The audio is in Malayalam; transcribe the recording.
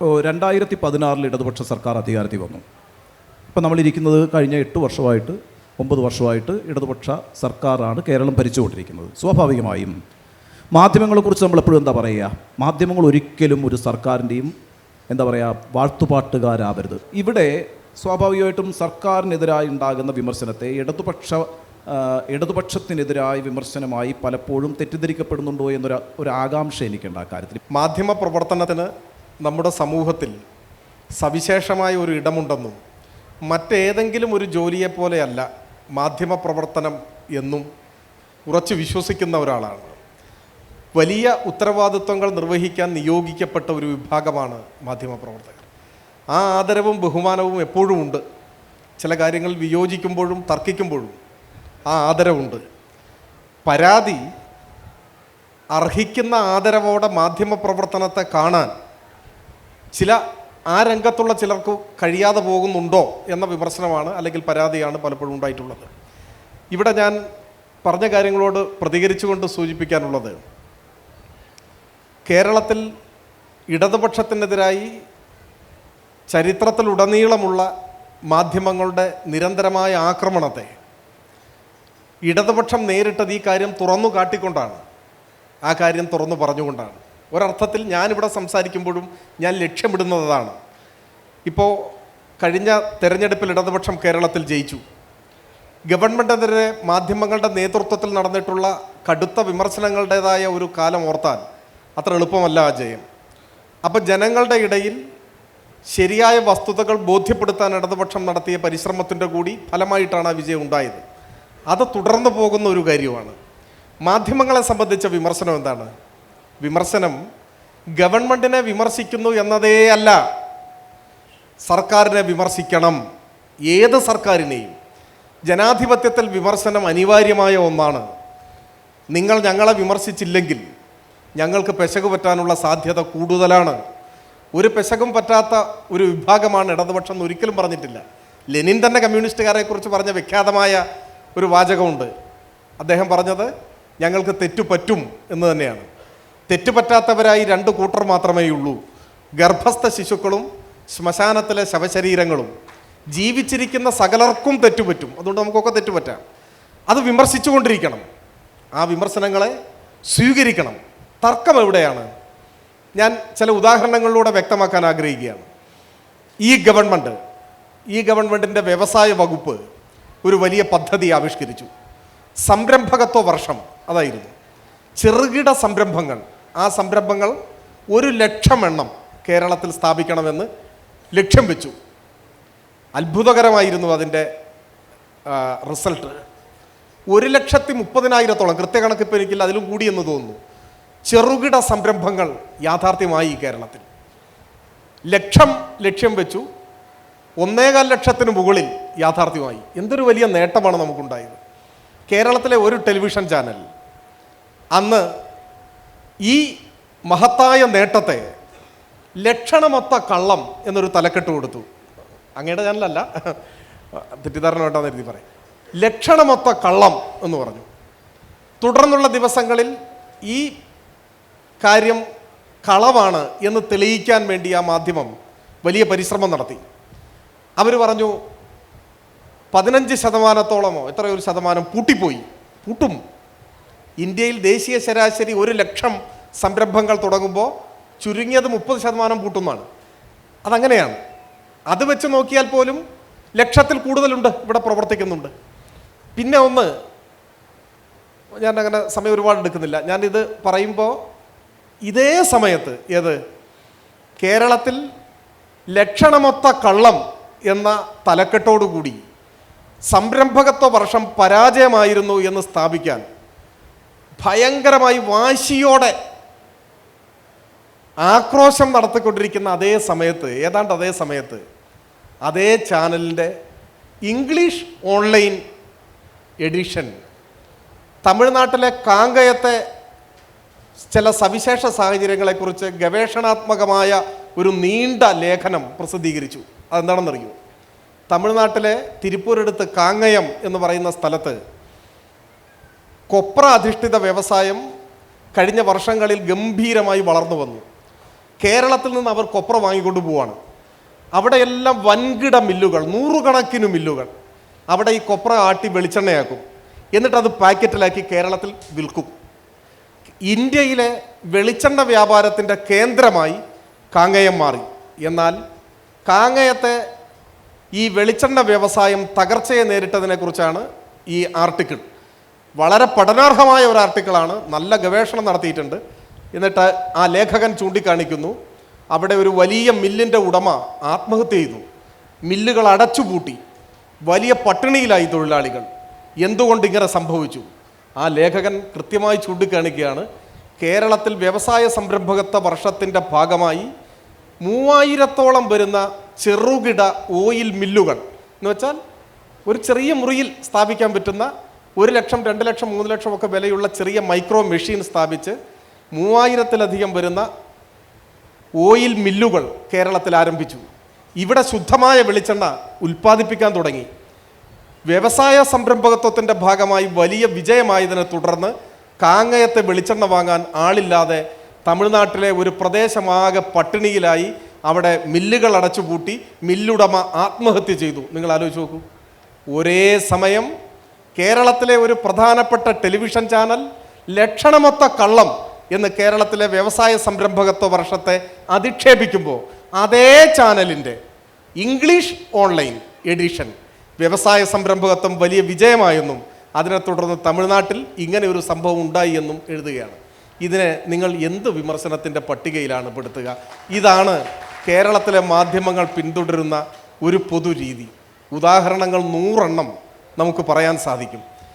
രണ്ടായിരത്തി പതിനാറിൽ ഇടതുപക്ഷ സർക്കാർ അധികാരത്തിൽ വന്നു. ഇപ്പം നമ്മളിരിക്കുന്നത് കഴിഞ്ഞ എട്ട് വർഷമായിട്ട് ഒമ്പത് വർഷമായിട്ട് ഇടതുപക്ഷ സർക്കാരാണ് കേരളം ഭരിച്ചുകൊണ്ടിരിക്കുന്നത്. സ്വാഭാവികമായും മാധ്യമങ്ങളെക്കുറിച്ച് നമ്മൾ എപ്പോഴും എന്താ പറയുക? മാധ്യമങ്ങൾ ഒരിക്കലും ഒരു സർക്കാരിന്റെയും എന്താ പറയുക വാഴ്ത്തുപാട്ടുകാരാവരുത്. ഇവിടെ സ്വാഭാവികമായിട്ടും സർക്കാരിനെതിരായി ഉണ്ടാകുന്ന വിമർശനത്തെ ഇടതുപക്ഷ ഇടതുപക്ഷത്തിനെതിരായ വിമർശനമായി പലപ്പോഴും തെറ്റിദ്ധരിക്കപ്പെടുന്നുണ്ടോ എന്നൊരു ഒരു ആകാംക്ഷ എനിക്കുണ്ട് ആ കാര്യത്തിൽ. മാധ്യമ പ്രവർത്തനത്തിന് നമ്മുടെ സമൂഹത്തിൽ സവിശേഷമായ ഒരു ഇടമുണ്ടെന്നും മറ്റേതെങ്കിലും ഒരു ജോലിയെപ്പോലെയല്ല മാധ്യമ പ്രവർത്തനം എന്നും ഉറച്ചു വിശ്വസിക്കുന്ന ഒരാളാണ്. വലിയ ഉത്തരവാദിത്വങ്ങൾ നിർവഹിക്കാൻ നിയോഗിക്കപ്പെട്ട ഒരു വിഭാഗമാണ് മാധ്യമപ്രവർത്തകർ. ആ ആദരവും ബഹുമാനവും എപ്പോഴും ഉണ്ട് ചില കാര്യങ്ങൾ വിയോജിക്കുമ്പോഴും തർക്കിക്കുമ്പോഴും ആ ആദരവുണ്ട്. പരാതി അർഹിക്കുന്ന ആദരവോടെ മാധ്യമപ്രവർത്തനത്തെ കാണാൻ ചില ആ രംഗത്തുള്ള ചിലർക്ക് കഴിയാതെ പോകുന്നുണ്ടോ എന്ന വിമർശനമാണ് അല്ലെങ്കിൽ പരാതിയാണ് പലപ്പോഴും ഉണ്ടായിട്ടുള്ളത്. ഇവിടെ ഞാൻ പറഞ്ഞ കാര്യങ്ങളോട് പ്രതികരിച്ചുകൊണ്ട് സൂചിപ്പിക്കാനുള്ളത്. കേരളത്തിൽ ഇടതുപക്ഷത്തിനെതിരായി ചരിത്രത്തിലുടനീളമുള്ള മാധ്യമങ്ങളുടെ നിരന്തരമായ ആക്രമണത്തെ ഇടതുപക്ഷം നേരിട്ടത് ഈ കാര്യം തുറന്നു കാട്ടിക്കൊണ്ടാണ്. ആ കാര്യം തുറന്നു പറഞ്ഞുകൊണ്ടാണ്. ഒരർത്ഥത്തിൽ ഞാനിവിടെ സംസാരിക്കുമ്പോഴും ഞാൻ ലക്ഷ്യമിടുന്നതാണ്. ഇപ്പോൾ കഴിഞ്ഞ തെരഞ്ഞെടുപ്പിൽ ഇടതുപക്ഷം കേരളത്തിൽ ജയിച്ചു. ഗവൺമെന്റിനെതിരെ മാധ്യമങ്ങളുടെ നേതൃത്വത്തിൽ നടന്നിട്ടുള്ള കടുത്ത വിമർശനങ്ങളുടേതായ ഒരു കാലം ഓർത്താൽ അത്ര എളുപ്പമല്ല ആ ജയം. അപ്പോൾ ജനങ്ങളുടെ ഇടയിൽ ശരിയായ വസ്തുതകൾ ബോധ്യപ്പെടുത്താൻ ഇടതുപക്ഷം നടത്തിയ പരിശ്രമത്തിന്റെ കൂടി ഫലമായിട്ടാണ് ആ വിജയം ഉണ്ടായത്. അത് തുടർന്നു പോകുന്ന ഒരു കാര്യമാണ്. മാധ്യമങ്ങളെ സംബന്ധിച്ച വിമർശനം എന്താണ്? വിമർശനം ഗവൺമെന്റിനെ വിമർശിക്കുന്നു എന്നതേ അല്ല. സർക്കാരിനെ വിമർശിക്കണം. ഏത് സർക്കാരിനെയും. ജനാധിപത്യത്തിൽ വിമർശനം അനിവാര്യമായ ഒന്നാണ്. നിങ്ങൾ ഞങ്ങളെ വിമർശിച്ചില്ലെങ്കിൽ ഞങ്ങൾക്ക് പെശക് പറ്റാനുള്ള സാധ്യത കൂടുതലാണ്. ഒരു പെശകും പറ്റാത്ത ഒരു വിഭാഗമാണ് ഇടതുപക്ഷം എന്ന് ഒരിക്കലും പറഞ്ഞിട്ടില്ല. ലെനിൻ തന്നെ കമ്മ്യൂണിസ്റ്റുകാരെക്കുറിച്ച് പറഞ്ഞ വിഖ്യാതമായ ഒരു വാചകമുണ്ട്. അദ്ദേഹം പറഞ്ഞത് ഞങ്ങൾക്ക് തെറ്റു പറ്റും എന്ന് തന്നെയാണ്. തെറ്റുപറ്റാത്തവരായി രണ്ട് കൂട്ടർ മാത്രമേ ഉള്ളൂ ഗർഭസ്ഥ ശിശുക്കളും ശ്മശാനത്തിലെ ശവശരീരങ്ങളും. ജീവിച്ചിരിക്കുന്ന സകലർക്കും തെറ്റുപറ്റും. അതുകൊണ്ട് നമുക്കൊക്കെ തെറ്റുപറ്റാം. അത് വിമർശിച്ചുകൊണ്ടിരിക്കണം. ആ വിമർശനങ്ങളെ സ്വീകരിക്കണം. തർക്കം എവിടെയാണ്? ഞാൻ ചില ഉദാഹരണങ്ങളിലൂടെ വ്യക്തമാക്കാൻ ആഗ്രഹിക്കുകയാണ്. ഈ ഗവൺമെന്റ് ഈ ഗവൺമെന്റിന്റെ വ്യവസായ വകുപ്പ് ഒരു വലിയ പദ്ധതി ആവിഷ്കരിച്ചു. സംരംഭകത്വ വർഷം അതായിരുന്നു. ചെറുകിട സംരംഭങ്ങൾ. ആ സംരംഭങ്ങൾ ഒരു ലക്ഷം എണ്ണം കേരളത്തിൽ സ്ഥാപിക്കണമെന്ന് ലക്ഷ്യം വെച്ചു. അത്ഭുതകരമായിരുന്നു അതിന്റെ റിസൾട്ട്. ഒരു ലക്ഷത്തി മുപ്പതിനായിരത്തോളം കൃത്യകണക്ക് ഇപ്പോൾ എനിക്കില്ല അതിലും കൂടിയെന്ന് തോന്നുന്നു ചെറുകിട സംരംഭങ്ങൾ യാഥാർത്ഥ്യമായി കേരളത്തിൽ. ലക്ഷം ലക്ഷ്യം വെച്ചു ഒന്നേകാൽ ലക്ഷത്തിന് മുകളിൽ യാഥാർത്ഥ്യമായി. എന്തൊരു വലിയ നേട്ടമാണ് നമുക്കുണ്ടായത്. കേരളത്തിലെ ഒരു ടെലിവിഷൻ ചാനൽ അന്ന് ഈ മഹത്തായ നേട്ടത്തെ ലക്ഷണമൊത്ത കള്ളം എന്നൊരു തലക്കെട്ട് കൊടുത്തു. അങ്ങയുടെ ചാനലല്ല തെറ്റിദ്ധാരണ വേണ്ടെന്ന് എഴുതി പറയാം. ലക്ഷണമൊത്ത കള്ളം എന്ന് പറഞ്ഞു. തുടർന്നുള്ള ദിവസങ്ങളിൽ ഈ കാര്യം കളവാണ് എന്ന് തെളിയിക്കാൻ വേണ്ടി ആ മാധ്യമം വലിയ പരിശ്രമം നടത്തി. അവർ പറഞ്ഞു പതിനഞ്ച് ശതമാനത്തോളമോ എത്രയോ ഒരു ശതമാനം പൂട്ടിപ്പോയി. പൂട്ടും. ഇന്ത്യയിൽ ദേശീയ ശരാശരി ഒരു ലക്ഷം സംരംഭങ്ങൾ തുടങ്ങുമ്പോൾ ചുരുങ്ങിയത് മുപ്പത് ശതമാനം പൂട്ടുന്നതാണ് അതങ്ങനെയാണ്. അത് വെച്ച് നോക്കിയാൽ പോലും ലക്ഷത്തിൽ കൂടുതലുണ്ട് ഇവിടെ പ്രവർത്തിക്കുന്നുണ്ട്. പിന്നെ ഒന്ന് ഞാൻ അങ്ങനെ സമയം ഒരുപാട് എടുക്കുന്നില്ല. ഞാനിത് പറയുമ്പോൾ ഇതേ സമയത്ത് ഏത്? കേരളത്തിൽ ലക്ഷണമൊത്ത കള്ളം എന്ന തലക്കെട്ടോടുകൂടി സംരംഭകത്വ വർഷം പരാജയമായിരുന്നു എന്ന് സ്ഥാപിക്കാൻ ഭയങ്കരമായി വാശിയോടെ ആക്രോശം നടത്തിക്കൊണ്ടിരിക്കുന്ന അതേ സമയത്ത് ഏതാണ്ട് അതേ സമയത്ത് അതേ ചാനലിന്റെ ഇംഗ്ലീഷ് ഓൺലൈൻ എഡിഷൻ തമിഴ്നാട്ടിലെ കാങ്കയത്തെ ചില സവിശേഷ സാഹചര്യങ്ങളെക്കുറിച്ച് ഗവേഷണാത്മകമായ ഒരു നീണ്ട ലേഖനം പ്രസിദ്ധീകരിച്ചു. അതെന്താണെന്നറിയൂ? തമിഴ്നാട്ടിലെ തിരുപ്പൂരടുത്ത് കാങ്ങയം എന്ന് പറയുന്ന സ്ഥലത്ത് കൊപ്ര അധിഷ്ഠിത വ്യവസായം കഴിഞ്ഞ വർഷങ്ങളിൽ ഗംഭീരമായി വളർന്നു വന്നു. കേരളത്തിൽ നിന്ന് അവർ കൊപ്ര വാങ്ങിക്കൊണ്ട് പോവാണ്. അവിടെയെല്ലാം വൻകിട മില്ലുകൾ നൂറുകണക്കിന് മില്ലുകൾ അവിടെ ഈ കൊപ്ര ആട്ടി വെളിച്ചെണ്ണയാക്കും. എന്നിട്ട് അത് പാക്കറ്റിലാക്കി കേരളത്തിൽ വിൽക്കും. ഇന്ത്യയിലെ വെളിച്ചെണ്ണ വ്യാപാരത്തിന്റെ കേന്ദ്രമായി കാങ്ങയം മാറി. എന്നാൽ കാങ്ങയത്തെ ഈ വെളിച്ചെണ്ണ വ്യവസായം തകർച്ചയെ നേരിട്ടതിനെക്കുറിച്ചാണ് ഈ ആർട്ടിക്കിൾ. വളരെ പഠനാർഹമായ ഒരു ആർട്ടിക്കിളാണ്. നല്ല ഗവേഷണം നടത്തിയിട്ടുണ്ട്. എന്നിട്ട് ആ ലേഖകൻ ചൂണ്ടിക്കാണിക്കുന്നു. അവിടെ ഒരു വലിയ മില്ലിന്റെ ഉടമ ആത്മഹത്യ ചെയ്തു. മില്ലുകൾ അടച്ചുപൂട്ടി. വലിയ പട്ടിണിയിലായി തൊഴിലാളികൾ. എന്തുകൊണ്ട് ഇങ്ങനെ സംഭവിച്ചു? ആ ലേഖകൻ കൃത്യമായി ചൂണ്ടിക്കാണിക്കുകയാണ്. കേരളത്തിൽ വ്യവസായ സംരംഭകത്വ വർഷത്തിന്റെ ഭാഗമായി മൂവായിരത്തോളം വരുന്ന ചെറുകിട ഓയിൽ മില്ലുകൾ. എന്ന് വെച്ചാൽ ഒരു ചെറിയ മുറിയിൽ സ്ഥാപിക്കാൻ പറ്റുന്ന ഒരു ലക്ഷം രണ്ട് ലക്ഷം മൂന്ന് ലക്ഷം ഒക്കെ വിലയുള്ള ചെറിയ മൈക്രോ മെഷീൻ സ്ഥാപിച്ച് മൂവായിരത്തിലധികം വരുന്ന ഓയിൽ മില്ലുകൾ കേരളത്തിൽ ആരംഭിച്ചു. ഇവിടെ ശുദ്ധമായ വെളിച്ചെണ്ണ ഉൽപ്പാദിപ്പിക്കാൻ തുടങ്ങി. വ്യവസായ സംരംഭകത്വത്തിന്റെ ഭാഗമായി വലിയ വിജയമായതിനെ തുടർന്ന് കാങ്ങയത്തെ വെളിച്ചെണ്ണ വാങ്ങാൻ ആളില്ലാതെ തമിഴ്നാട്ടിലെ ഒരു പ്രദേശമാകെ പട്ടിണിയിലായി അവിടെ മില്ലുകൾ അടച്ചുപൂട്ടി മില്ലുടമ ആത്മഹത്യ ചെയ്തു. നിങ്ങൾ ആലോചിച്ച് നോക്കൂ. ഒരേ സമയം കേരളത്തിലെ ഒരു പ്രധാനപ്പെട്ട ടെലിവിഷൻ ചാനൽ ലക്ഷണമൊത്ത കള്ളം എന്ന് കേരളത്തിലെ വ്യവസായ സംരംഭകത്വ വർഷത്തെ അധിക്ഷേപിക്കുമ്പോൾ അതേ ചാനലിന്റെ ഇംഗ്ലീഷ് ഓൺലൈൻ എഡിഷൻ വ്യവസായ സംരംഭകത്വം വലിയ വിജയമായെന്നും അതിനെ തുടർന്ന് തമിഴ്നാട്ടിൽ ഇങ്ങനെ ഒരു സംഭവം ഉണ്ടായി എന്നും എഴുതുകയാണ്. ഇതിനെ നിങ്ങൾ എന്ത് വിമർശനത്തിന്റെ പട്ടികയിലാണ് പെടുത്തുക? ഇതാണ് കേരളത്തിലെ മാധ്യമങ്ങൾ പിന്തുടരുന്ന ഒരു പൊതുരീതി ഉദാഹരണങ്ങൾ നൂറെണ്ണം നമുക്ക് പറയാൻ സാധിക്കും.